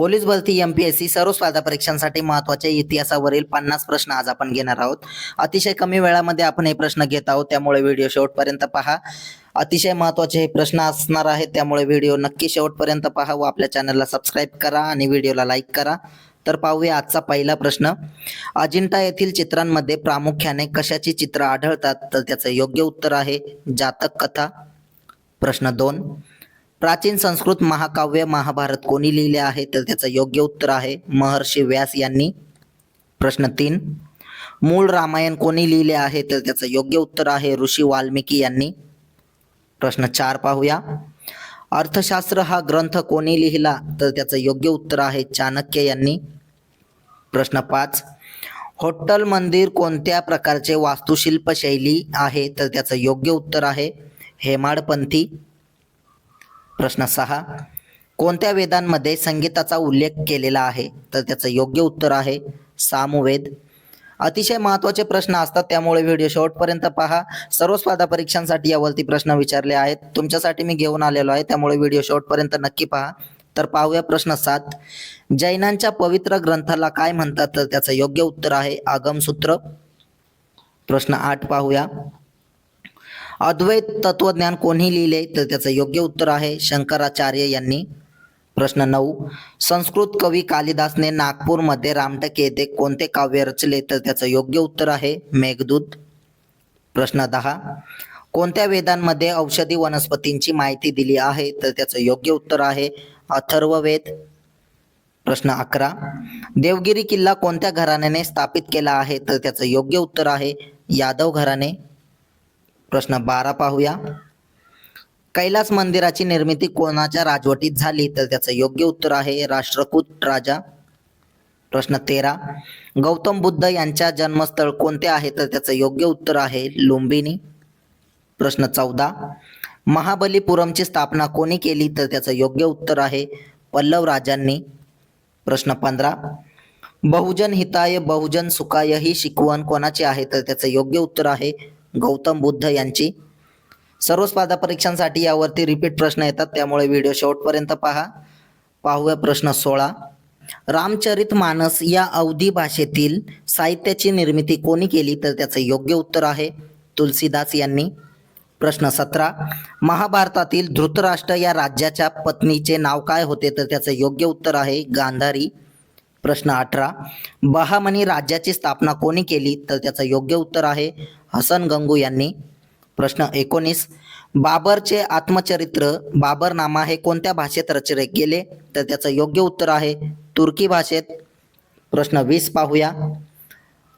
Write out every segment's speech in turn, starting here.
Police भरती M P S C सर्व स्पर्धा परीक्षांसाठी महत्त्वाच्या इतिहासावरील पन्नास प्रश्न आज आपण घेणार आहोत. अतिशय कमी वेळामध्ये आपण हे प्रश्न घेत आहोत त्यामुळे व्हिडिओ शेवटपर्यंत पहा. अतिशय महत्त्वाचे हे प्रश्न असणार आहेत त्यामुळे व्हिडिओ नक्की शेवटपर्यंत पहा व आपल्या चॅनलला सबस्क्राईब करा आणि व्हिडिओला लाईक करा. तर पाहूया आजचा पहिला प्रश्न. अजिंठा येथील चित्रांमध्ये प्रामुख्याने कशाची चित्र आढळतात? तर त्याचं योग्य उत्तर आहे जातक कथा. प्रश्न दोन. प्राचीन संस्कृत महाकाव्य महाभारत कोणी लिहिले आहे? तर त्याचं योग्य उत्तर आहे महर्षी व्यास यांनी. प्रश्न तीन. मूळ रामायण कोणी लिहिले आहे? तर त्याचं योग्य उत्तर आहे ऋषी वाल्मिकी यांनी. प्रश्न चार पाहूया. अर्थशास्त्र हा ग्रंथ कोणी लिहिला? तर त्याचं योग्य उत्तर आहे चाणक्य यांनी. प्रश्न पाच. हॉटेल मंदिर कोणत्या प्रकारचे वास्तुशिल्प शैली आहे? तर त्याचं योग्य उत्तर आहे हेमाडपंथी. प्रश्न सहा. कोणत्या वेदांमध्ये संगीताचा उल्लेख केलेला आहे? तर त्याचं योग्य उत्तर आहे सामवेद. अतिशय महत्त्वाचे प्रश्न असतात त्यामुळे व्हिडिओ शेवटपर्यंत पहा. सर्व स्पर्धा परीक्षांसाठी यावरती प्रश्न विचारले आहेत. तुमच्यासाठी मी घेऊन आलेलो आहे त्यामुळे व्हिडिओ शेवटपर्यंत नक्की पहा. तर पाहूया प्रश्न सात. जैनांच्या पवित्र ग्रंथाला काय म्हणतात? तर त्याचं योग्य उत्तर आहे आगमसूत्र. प्रश्न आठ पाहूया. अद्वैत तत्वज्ञान कोणी लिहिले तर त्याचं योग्य उत्तर आहे शंकराचार्य यांनी. प्रश्न नऊ. संस्कृत कवी कालिदासने नागपूरमध्ये रामटेक येथे कोणते काव्य रचले तर त्याचं योग्य उत्तर आहे मेघदूत. प्रश्न दहा. कोणत्या वेदांमध्ये औषधी वनस्पतींची माहिती दिली आहे तर त्याचं योग्य उत्तर आहे अथर्ववेद. प्रश्न अकरा. देवगिरी किल्ला कोणत्या घराण्याने स्थापित केला आहे तर त्याचं योग्य उत्तर आहे यादव घराणे प्रश्न बारा पाहूया. कैलास मंदिराची निर्मिती कोणाच्या राजवटीत झाली? तर त्याचं योग्य उत्तर आहे राष्ट्रकूट राजा. प्रश्न तेरा. गौतम बुद्ध यांच्या जन्मस्थळ कोणते आहे? तर त्याचं योग्य उत्तर आहे लुंबिनी. प्रश्न चौदा. महाबलीपुरमची स्थापना कोणी केली? तर त्याचं योग्य उत्तर आहे पल्लव राजांनी. प्रश्न पंधरा. बहुजन हिताय बहुजन सुखाय ही शिकवण कोणाची आहे? तर त्याचं योग्य उत्तर आहे गौतम बुद्ध यांची. सर्व स्पर्धा परीक्षांसाठी यावरती रिपीट प्रश्न येतात त्यामुळे व्हिडिओ शेवटपर्यंत पहा. पाहूया प्रश्न सोळा. रामचरित मानस या अवधी भाषेतील साहित्याची निर्मिती कोणी केली? तर त्याचं योग्य उत्तर आहे तुलसीदास यांनी. प्रश्न सतरा. महाभारतातील धृतराष्ट्र या राज्याच्या पत्नीचे नाव काय होते? तर त्याचं योग्य उत्तर आहे गांधारी. प्रश्न अठरा. बहामनी राज्याची स्थापना कोणी केली? तर त्याचं योग्य उत्तर आहे हसन गंगू यांनी. प्रश्न एकोणीस. बाबरचे आत्मचरित्र बाबरनामा हे कोणत्या भाषेत रचले गेले? तर त्याचं योग्य उत्तर आहे तुर्की भाषेत. प्रश्न वीस पाहूया.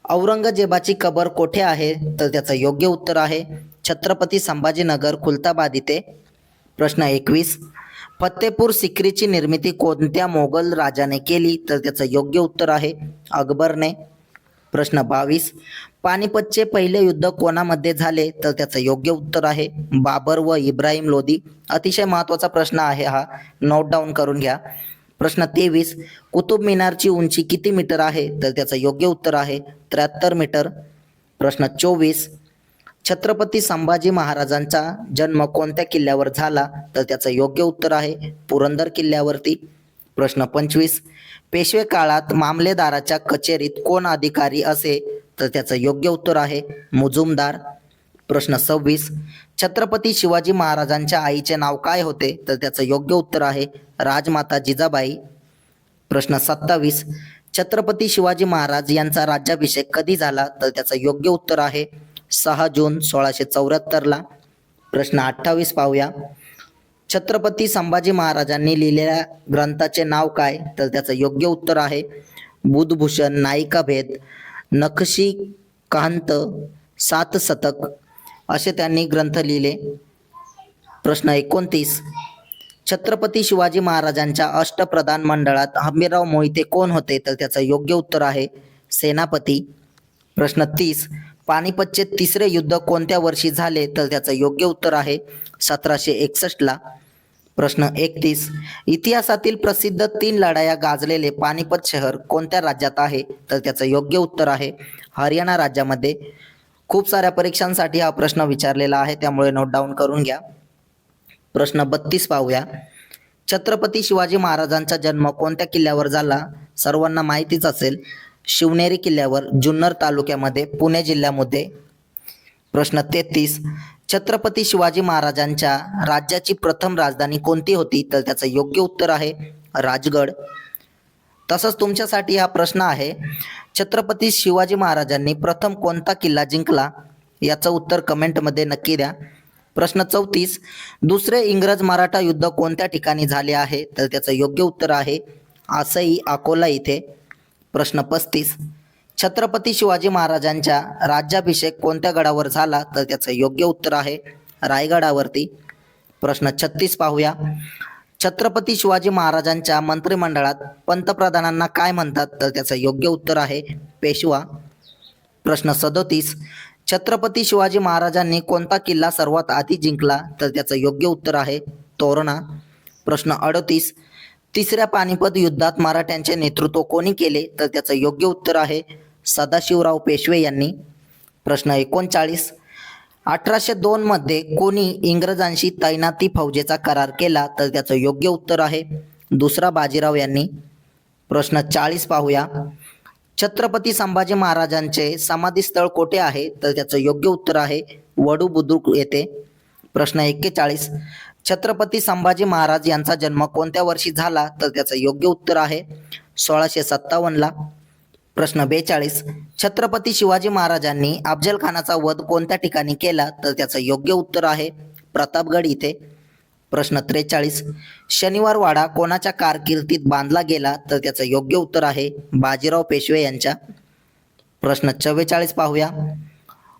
औरंगजेबाची कबर कोठे आहे? तर त्याचं योग्य उत्तर आहे छत्रपती संभाजीनगर खुलताबाद इथे. प्रश्न एकवीस. फतेपूर सिक्रीची निर्मिती कोणत्या मोगल राजाने केली? तर त्याचं योग्य उत्तर आहे अकबरने. प्रश्न बावीस. पानिपतचे पहिले युद्ध कोणामध्ये झाले? तर त्याचं योग्य उत्तर आहे बाबर व इब्राहिम लोधी. अतिशय महत्त्वाचा प्रश्न आहे हा. नोट डाऊन करून घ्या. प्रश्न तेवीस. कुतुब मिनारची उंची किती मीटर आहे? तर त्याचं योग्य उत्तर आहे त्र्याहत्तर मीटर. प्रश्न चोवीस. छत्रपती संभाजी महाराजांचा जन्म कोणत्या किल्ल्यावर झाला? तर त्याचं योग्य उत्तर आहे पुरंदर किल्ल्यावरती. प्रश्न पंचवीस. पेशवे काळात मामलेदाराच्या कचेरीत कोण अधिकारी असे? तर त्याचं योग्य उत्तर आहे मुजुमदार. प्रश्न सव्वीस. छत्रपती शिवाजी महाराजांच्या आईचे नाव काय होते? तर त्याचं योग्य उत्तर आहे राजमाता जिजाबाई. प्रश्न सत्तावीस. छत्रपती शिवाजी महाराज यांचा राज्याभिषेक कधी झाला? तर त्याचं योग्य उत्तर आहे सहा जून सोळाशे चौऱ्याहत्तरला. प्रश्न अठ्ठावीस पाहूया. छत्रपती संभाजी महाराजांनी लिहिलेल्या ग्रंथाचे नाव काय? तर त्याचं योग्य उत्तर आहे बुधभूषण नायिका भेद नखशी कांत सात शतक असे त्यांनी ग्रंथ लिहिले. प्रश्न एकोणतीस. छत्रपती शिवाजी महाराजांच्या अष्टप्रधान मंडळात हंबीरराव मोहिते कोण होते? तर त्याचं योग्य उत्तर आहे सेनापती. प्रश्न तीस. पानिपतचे तिसरे युद्ध कोणत्या वर्षी झाले? तर त्याचं योग्य उत्तर आहे सतराशे एकसष्टला. प्रश्न एकतीस. इतिहासातील प्रसिद्ध तीन लढाया गाजलेले पानिपत शहर कोणत्या राज्यात आहे? तर त्याचं योग्य उत्तर आहे हरियाणा राज्यामध्ये. खूप साऱ्या परीक्षांसाठी हा प्रश्न विचारलेला आहे त्यामुळे नोट डाऊन करून घ्या. प्रश्न बत्तीस पाहूया. छत्रपती शिवाजी महाराजांचा जन्म कोणत्या किल्ल्यावर झाला? सर्वांना माहितीच असेल शिवनेरी किल्ल्यावर जुन्नर तालुक्यामध्ये पुणे जिल्ह्यामध्ये. प्रश्न तेहतीस. छत्रपती शिवाजी महाराजांच्या राज्याची प्रथम राजधानी कोणती होती? तर त्याचं योग्य उत्तर आहे राजगड. तसंच तुमच्यासाठी हा प्रश्न आहे छत्रपती शिवाजी महाराजांनी प्रथम कोणता किल्ला जिंकला? याचं उत्तर कमेंटमध्ये नक्की द्या. प्रश्न चौतीस दुसरे इंग्रज मराठा युद्ध कोणत्या ठिकाणी झाले आहे? तर त्याचं योग्य उत्तर आहे आसई अकोला इथे. प्रश्न पस्तीस छत्रपती शिवाजी महाराजांच्या राज्याभिषेक कोणत्या गडावर झाला तर त्याचं योग्य उत्तर आहे रायगडावरती. प्रश्न छत्तीस पाहूया. छत्रपती शिवाजी महाराजांच्या मंत्रिमंडळात पंतप्रधानांना काय म्हणतात तर त्याचं योग्य उत्तर आहे पेशवा. प्रश्न सदोतीस. छत्रपती शिवाजी महाराजांनी कोणता किल्ला सर्वात आधी जिंकला तर त्याचं योग्य उत्तर आहे तोरणा. प्रश्न अडतीस. तिसऱ्या पानिपत युद्धात मराठ्यांचे नेतृत्व कोणी केले तर त्याचं योग्य उत्तर आहे सदाशिवराव पेशवे यांनी. प्रश्न एकोणचाळीस. अठराशे दोनमध्ये कोणी इंग्रजांशी तैनाती फौजेचा करार केला तर त्याचं योग्य उत्तर आहे दुसरा बाजीराव यांनी. प्रश्न चाळीस पाहूया. छत्रपती संभाजी महाराजांचे समाधीस्थळ कोठे आहे? तर त्याचं योग्य उत्तर आहे वडू बुद्रुक येथे. प्रश्न एक्केचाळीस. छत्रपती संभाजी महाराज यांचा जन्म कोणत्या वर्षी झाला? तर त्याचं योग्य उत्तर आहे सोळाशे सत्तावन्नला प्रश्न बेचाळीस. छत्रपती शिवाजी महाराजांनी अफजल खानाचा वध कोणत्या ठिकाणी केला? तर त्याचं योग्य उत्तर आहे प्रतापगड इथे. प्रश्न त्रेचाळीस. शनिवार वाडा कोणाच्या कारकिर्दीत बांधला गेला? तर त्याचं योग्य उत्तर आहे बाजीराव पेशवे यांच्या. प्रश्न चव्वेचाळीस पाहूया.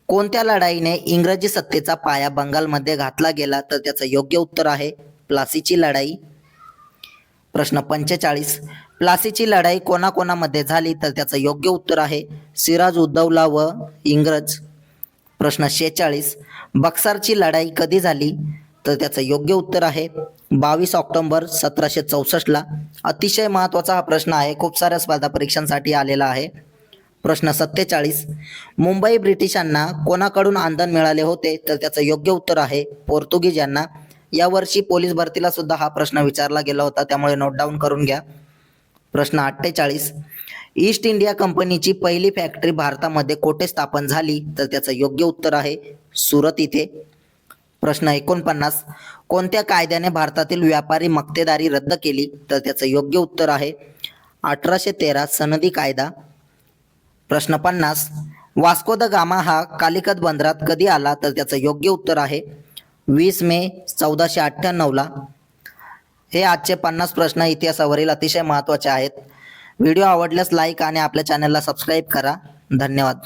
कोणत्या लढाईने इंग्रजी सत्तेचा पाया बंगालमध्ये घातला गेला तर त्याचं योग्य उत्तर आहे? प्लासीची लढाई. प्रश्न पंचेचाळीस. प्लासीची लढाई कोणाकोणामध्ये झाली तर त्याचं योग्य उत्तर आहे? सिराज उद्धवला व इंग्रज. प्रश्न शेचाळीस बक्सारची लढाई कधी झाली तर त्याचं योग्य उत्तर आहे? बावीस ऑक्टोंबर सतराशे चौसष्टला. अतिशय महत्त्वाचा हा प्रश्न आहे. खूप साऱ्या स्पर्धा परीक्षांसाठी आलेला आहे. प्रश्न सत्तेचाळीस. मुंबई ब्रिटिशांना कोणाकडून आंदन मिळाले होते तर त्याचं योग्य उत्तर आहे पोर्तुगीज यांना. यावर्षी पोलीस भरतीला सुद्धा हा प्रश्न विचारला गेला होता त्यामुळे नोट डाऊन करून घ्या. प्रश्न अठ्ठेचाळीस. ईस्ट इंडिया कंपनीची पहिली फॅक्टरी भारतामध्ये कोठे स्थापन झाली तर त्याचं योग्य उत्तर आहे सुरत इथे. प्रश्न एकोणपन्नास. कोणत्या कायद्याने भारतातील व्यापारी मक्तेदारी रद्द केली तर त्याचं योग्य उत्तर आहे अठराशे तेरा सनदी कायदा. प्रश्न पन्नास. वास्को द गामा हा कालिकत बंदरात कधी आला तर त्याचं योग्य उत्तर आहे. वीस मे चौदाशे अठ्ठ्याण्णवला हे आजचे पन्नास प्रश्न इतिहासावरील अतिशय महत्त्वाचे आहेत. व्हिडिओ आवडल्यास लाईक आणि आपल्या चॅनलला सबस्क्राईब करा. धन्यवाद.